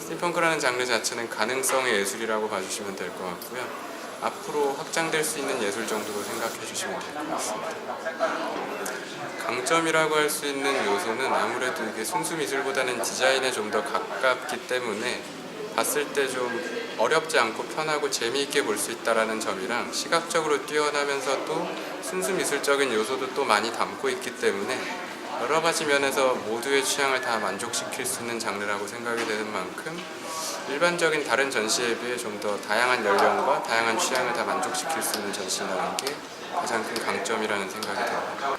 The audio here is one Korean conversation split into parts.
스팀펑크라는 장르 자체는 가능성의 예술이라고 봐주시면 될 것 같고요. 앞으로 확장될 수 있는 예술 정도로 생각해 주시면 될 것 같습니다. 강점이라고 할 수 있는 요소는 아무래도 이게 순수 미술보다는 디자인에 좀 더 가깝기 때문에 봤을 때좀 어렵지 않고 편하고 재미있게 볼 수 있다라는 점이랑 시각적으로 뛰어나면서도 순수 미술적인 요소도 또 많이 담고 있기 때문에 여러 가지 면에서 모두의 취향을 다 만족시킬 수 있는 장르라고 생각이 되는 만큼 일반적인 다른 전시에 비해 좀 더 다양한 연령과 다양한 취향을 다 만족시킬 수 있는 전시라는 게 가장 큰 강점이라는 생각이 듭니다.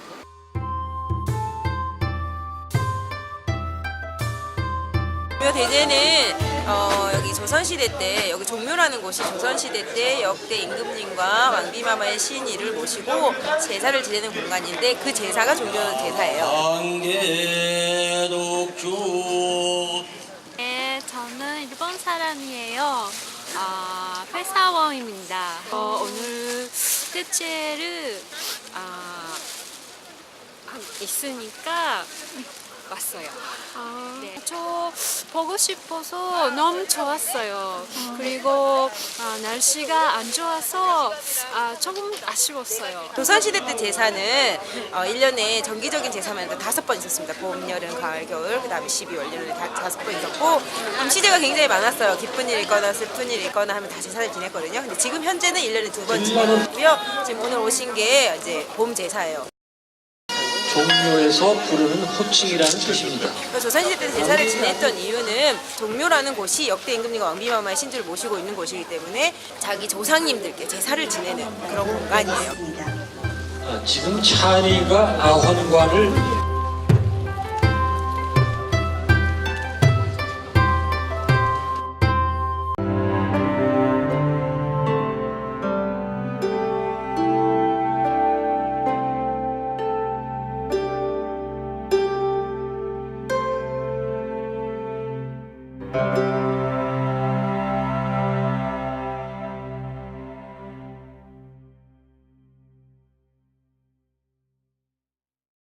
대제는 어, 여기 조선시대 때 여기 종묘라는 곳이 조선시대 때 역대 임금님과 왕비마마의 시인이를 모시고 제사를 지내는 공간인데 그 제사가 종묘 제사예요. 안개독주 네, 저는 일본 사람이에요. 아, 회사원입니다. 어, 오늘 대체를 아, 한- 있으니까 왔어요. 네. 저 보고 싶어서 너무 좋았어요. 그리고 아, 날씨가 안 좋아서 아, 조금 아쉬웠어요. 조선시대 때 제사는 어, 1년에 정기적인 제사만 해도 다섯 번 있었습니다. 봄, 여름, 가을, 겨울, 그 다음에 12월, 1년에 다, 다섯 번 있었고 음시제가 굉장히 많았어요. 기쁜 일 있거나 슬픈 일 있거나 하면 다 제사를 지냈거든요. 근데 지금 현재는 1년에 두 번 지내고요. 지금 오늘 오신 게 이제 봄 제사예요. 종묘에서 부르는 호칭이라는 뜻입니다. 조선시대 때 제사를 지냈던 이유는 종묘라는 곳이 역대 임금님과 왕비마마의 신주를 모시고 있는 곳이기 때문에 자기 조상님들께 제사를 지내는 그런 공간이에요. 아, 지금 찬이가 아헌관을